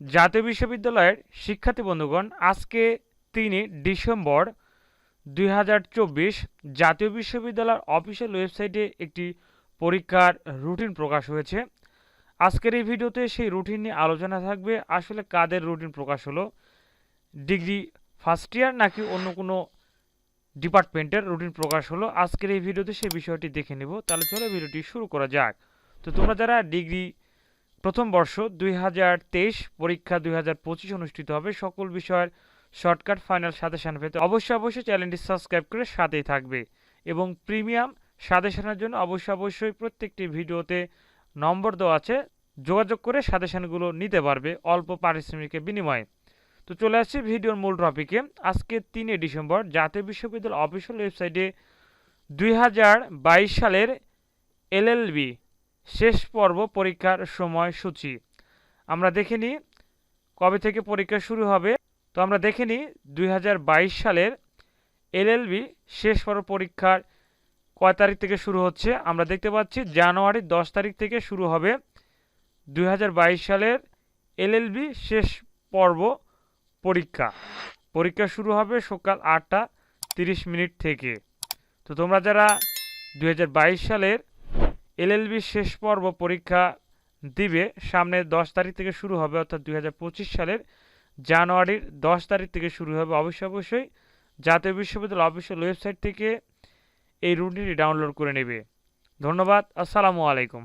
জাতীয় বিশ্ববিদ্যালয়ের শিক্ষার্থী বন্ধুগণ, আজকে তিনই ডিসেম্বর দুই হাজার চব্বিশ জাতীয় বিশ্ববিদ্যালয়ের অফিসিয়াল ওয়েবসাইটে একটি পরীক্ষার রুটিন প্রকাশ হয়েছে। আজকের এই ভিডিওতে সেই রুটিন নিয়ে আলোচনা থাকবে, আসলে কাদের রুটিন প্রকাশ হলো, ডিগ্রি ফার্স্ট ইয়ার নাকি অন্য কোনো ডিপার্টমেন্টের রুটিন প্রকাশ হলো, আজকের এই ভিডিওতে সেই বিষয়টি দেখে নেব। তাহলে চলো ভিডিওটি শুরু করা যাক। তো তোমরা যারা ডিগ্রি প্রথম বর্ষ দুই হাজার তেইশ পরীক্ষা দুই হাজার পঁচিশ অনুষ্ঠিত হবে। সকল বিষয়ের শর্টকাট ফাইনাল সাজেশন পেতে অবশ্যই অবশ্যই চ্যানেলটি সাবস্ক্রাইব করে সাথেই থাকবে এবং প্রিমিয়াম সাজেশনের জন্য অবশ্যই অবশ্যই প্রত্যেকটি ভিডিওতে নম্বর দেওয়া আছে। যোগাযোগ করে সাজেশনগুলো নিতে পারবে অল্প পারিশ্রমিকের বিনিময়ে। তো চলে আসছি ভিডিওর মূল টপিকে। আজকে তিনে ডিসেম্বর জাতীয় বিশ্ববিদ্যালয় অফিসিয়াল ওয়েবসাইটে দুই হাজার বাইশ সালের এলএলবি শেষ পর্ব পরীক্ষার সময়সূচি। আমরা দেখে নিই কবে থেকে পরীক্ষা শুরু হবে। তো আমরা দেখে নিই দু হাজার বাইশ সালের এলএলবি শেষ পর্ব পরীক্ষার কয় তারিখ থেকে শুরু হচ্ছে। আমরা দেখতে পাচ্ছি জানুয়ারি দশ তারিখ থেকে শুরু হবে দুই হাজার বাইশ সালের এলএলবি শেষ পর্ব পরীক্ষা। পরীক্ষা শুরু হবে সকাল আটটা তিরিশ মিনিট থেকে। তো তোমরা যারা দু হাজার বাইশ সালের এলএলবি শেষ পর্ব পরীক্ষা দিবে সামনে দশ তারিখ থেকে শুরু হবে, অর্থাৎ দু হাজার পঁচিশ সালের জানুয়ারির দশ তারিখ থেকে শুরু হবে। অবশ্যই অবশ্যই জাতীয় বিশ্ববিদ্যালয় অফিসিয়াল ওয়েবসাইট থেকে এই রুটিনটি ডাউনলোড করে নেবে। ধন্যবাদ, আসসালামু আলাইকুম।